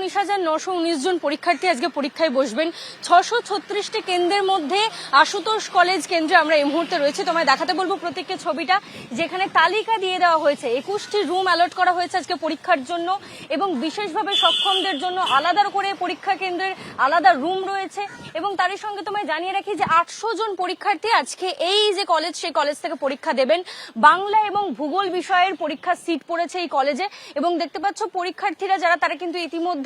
উনিশ হাজার নশো উনিশ জন পরীক্ষার্থী আজকে পরীক্ষায় বসবেন। ছশো ছত্রিশটি কেন্দ্রের মধ্যে আশুতোষ কলেজ কেন্দ্রে আমরা এই মুহূর্তে রয়েছে। তোমায় দেখাতে বলব প্রত্যেককে ছবিটা। যেখানে তালিকা দিয়ে দেওয়া হয়েছে, একুশটি রুম অ্যালট করা হয়েছে আজকে পরীক্ষার জন্য এবং বিশেষভাবে সক্ষমদের জন্য আলাদা করে পরীক্ষা কেন্দ্রের আলাদা রুম রয়েছে এবং তারই সঙ্গে তোমায় জানিয়ে রাখি যে আটশো জন পরীক্ষার্থী আজকে এই যে কলেজ, সেই কলেজ থেকে পরীক্ষা দেবেন। বাংলা এবং ভূগোল বিষয়ের পরীক্ষার সিট পড়েছে এই কলেজে এবং দেখতে পাচ্ছ পরীক্ষার্থীরা যারা, তারা কিন্তু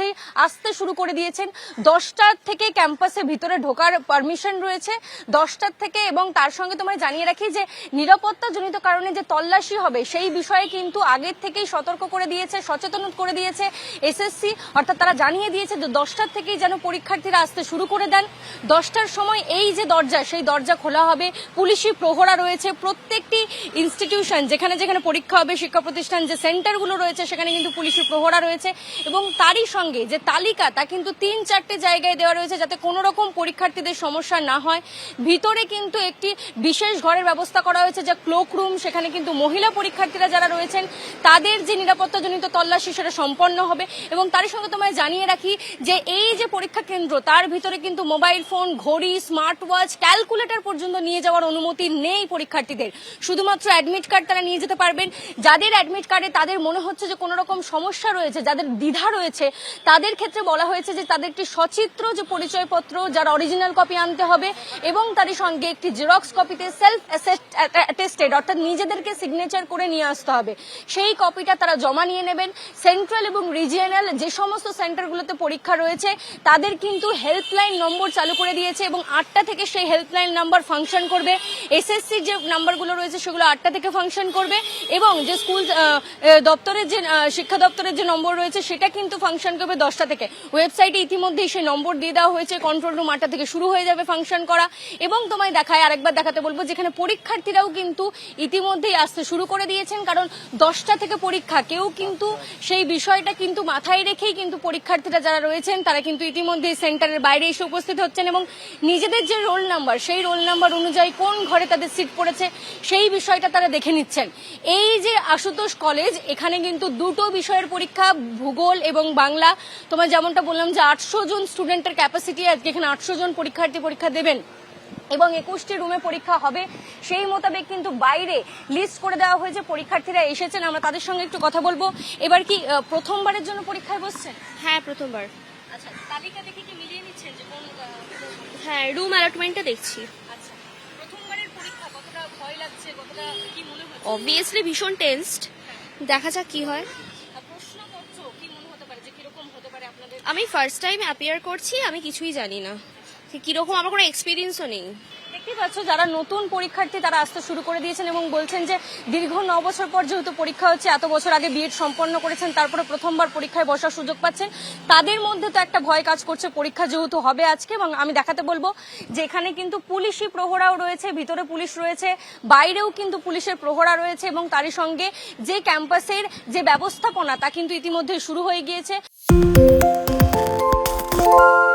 ইতিমধ্যেই আসতে শুরু করে দিয়েছেন। দশটার থেকে ক্যাম্পাসে ভিতরে ঢোকার পারমিশন রয়েছে। দশটার থেকে এবং তার সঙ্গে তোমায় জানিয়ে রাখি যে নিরাপত্তাজনিত কারণে যে তল্লাশি হবে, সেই বিষয়ে কিন্তু আগের থেকেই সতর্ক করে দিয়েছে, সচেতন করে দিয়েছে এসএসসি। অর্থাৎ তারা জানিয়ে দিয়েছে যে দশটার থেকেই যেন পরীক্ষার্থীরা আসতে শুরু করে দেন। দশটার সময় এই যে দরজা, সেই দরজা খোলা হবে। পুলিশি প্রহরা রয়েছে। প্রত্যেকটি ইনস্টিটিউশন যেখানে যেখানে পরীক্ষা হবে, শিক্ষা প্রতিষ্ঠান যে সেন্টারগুলো রয়েছে, সেখানে কিন্তু পুলিশি প্রহরা রয়েছে। এবং তারই সঙ্গে যে তালিকা, তা কিন্তু তিন চারটে জায়গায় দেওয়া রয়েছে যাতে কোনো রকম পরীক্ষার্থীদের সমস্যা না হয়। ভিতরে কিন্তু একটি বিশেষ ঘরের ব্যবস্থা করা হয়েছে, যা ক্লোক রুম সেখানে কিন্তু মহিলা পরীক্ষার্থীরা যারা রয়েছেন, তাদের যে নিরাপত্তাজনিত তল্লাশি, সেটা সম্পন্ন হবে। এবং তারই সঙ্গে তোমায় জানিয়ে রাখি যে এই যে পরীক্ষা কেন্দ্র, তার ভিতরে কিন্তু মোবাইল ফোন ঘড়ি স্মার্ট ওয়াচ ক্যালকুলেটর পর্যন্ত নিয়ে যাওয়ার অনুমতি নেই পরীক্ষার্থীদের। শুধুমাত্র অ্যাডমিট কার্ড তারা নিয়ে যেতে পারবেন। যাদের অ্যাডমিট কার্ডে তাদের মনে হচ্ছে যে কোনো রকম সমস্যা রয়েছে, যাদের দ্বিধা রয়েছে তাদের ক্ষেত্রে বলা হয়েছে যে তাদের একটি সচিত্র যে পরিচয়পত্র যার অরিজিনাল কপি আনতে হবে এবং তারই সঙ্গে একটি জেরক্স কপিতে সেলফ অ্যাটেস্টেড অর্থাৎ নিজেদেরকে সিগনেচার করে নিয়ে আসতে হবে। সেই কপিটা তারা জমা নিয়ে নেবেন। সেন্ট্রাল এবং রিজিয়নাল যে সমস্ত সেন্টারগুলোতে পরীক্ষা রয়েছে, তাদের কিন্তু হেল্পলাইন নম্বর চালু করে দিয়েছে এবং আটটা থেকে সেই হেল্পলাইন নাম্বার ফাংশন করবে। এসএসসি যে নাম্বারগুলো রয়েছে সেগুলো আটটা থেকে ফাংশন করবে এবং যে স্কুল দপ্তরের যে শিক্ষা দপ্তরের যে নম্বর রয়েছে সেটা কিন্তু ফাংশন করবে। দশটা থেকে। ওয়েবসাইটে ইতিমধ্যেই সেই নম্বর দিয়ে দেওয়া হয়েছে কন্ট্রোল রুম আটটা থেকে শুরু হয়ে যাবে ফাংশন করা। এবং তোমায় দেখায়, আরেকবার দেখাতে বলব, যেখানে পরীক্ষার্থীরাও কিন্তু ইতিমধ্যেই আসতে শুরু করে দিয়েছেন, কারণ দশটা থেকে পরীক্ষা। কেউ কিন্তু সেই বিষয়টা কিন্তু মাথায় রেখেই কিন্তু পরীক্ষার্থীরা যারা রয়েছেন, তারা কিন্তু ইতিমধ্যেই সেন্টারের বাইরে এসে উপস্থিত হচ্ছেন এবং নিজেদের যে রোল নাম্বার সেই রোল নাম্বার অনুযায়ী কোন ঘরে তাদের সিট পড়েছে, সেই বিষয়টা তারা দেখে নিচ্ছেন। এই যে আশুতোষ কলেজ এখানে কিন্তু দুটো বিষয়ের পরীক্ষা, ভূগোল এবং বাংলা। তোমার যেমনটা বললাম যে আটশো জন স্টুডেন্টের ক্যাপাসিটি আজকে এখানে আটশো জন পরীক্ষার্থী পরীক্ষা দেবেন এবং একুশটি রুমে পরীক্ষা হবে সেই মোতাবেক কিন্তু বাইরে লিস্ট করে দেওয়া হয়েছে পরীক্ষার্থীরা এসেছেন আমরা তাদের সঙ্গে একটু কথা বলব। এবার কি প্রথমবারের জন্য পরীক্ষায় বসছেন? হ্যাঁ প্রথমবার। আচ্ছা তালিকা দেখে কি মিলিয়ে নিচ্ছেন যে কোন হ্যাঁ রুম অ্যালটমেন্টটা দেখছি। আচ্ছা প্রথমবারের পরীক্ষা কতটা ভয় লাগছে কতটা কি মনে হচ্ছে? অবভিয়াসলি ভীষণ টেন্সড দেখা যাক কি হয় আর প্রশ্নপত্র কি মনে হতে পারে যে কীরকম হতে পারে আপনাদের আমি ফার্স্ট টাইম অ্যাপিয়ার করছি, আমি কিছুই জানি না। কীরকম আমার কোনো এক্সপিরিয়েন্সও নেই। দেখতেই পাচ্ছ, যারা নতুন পরীক্ষার্থী, তারা আসতে শুরু করে দিয়েছেন এবং বলছেন যে, দীর্ঘ ন বছর পর যেহেতু পরীক্ষা হচ্ছে, এত বছর আগে বিএড সম্পন্ন করেছেন, তারপরে প্রথমবার পরীক্ষায় বসার সুযোগ পাচ্ছেন। তাদের মধ্যে তো একটা ভয় কাজ করছে, পরীক্ষা যেহেতু হবে আজকে, এবং আমি দেখাতে বলব যে এখানে কিন্তু পুলিশি প্রহরাও রয়েছে, ভিতরে পুলিশ রয়েছে, বাইরেও কিন্তু পুলিশের প্রহরা রয়েছে, এবং তারই সঙ্গে যে ক্যাম্পাসের যে ব্যবস্থাপনা, তা কিন্তু ইতিমধ্যে শুরু হয়ে গিয়েছে। Música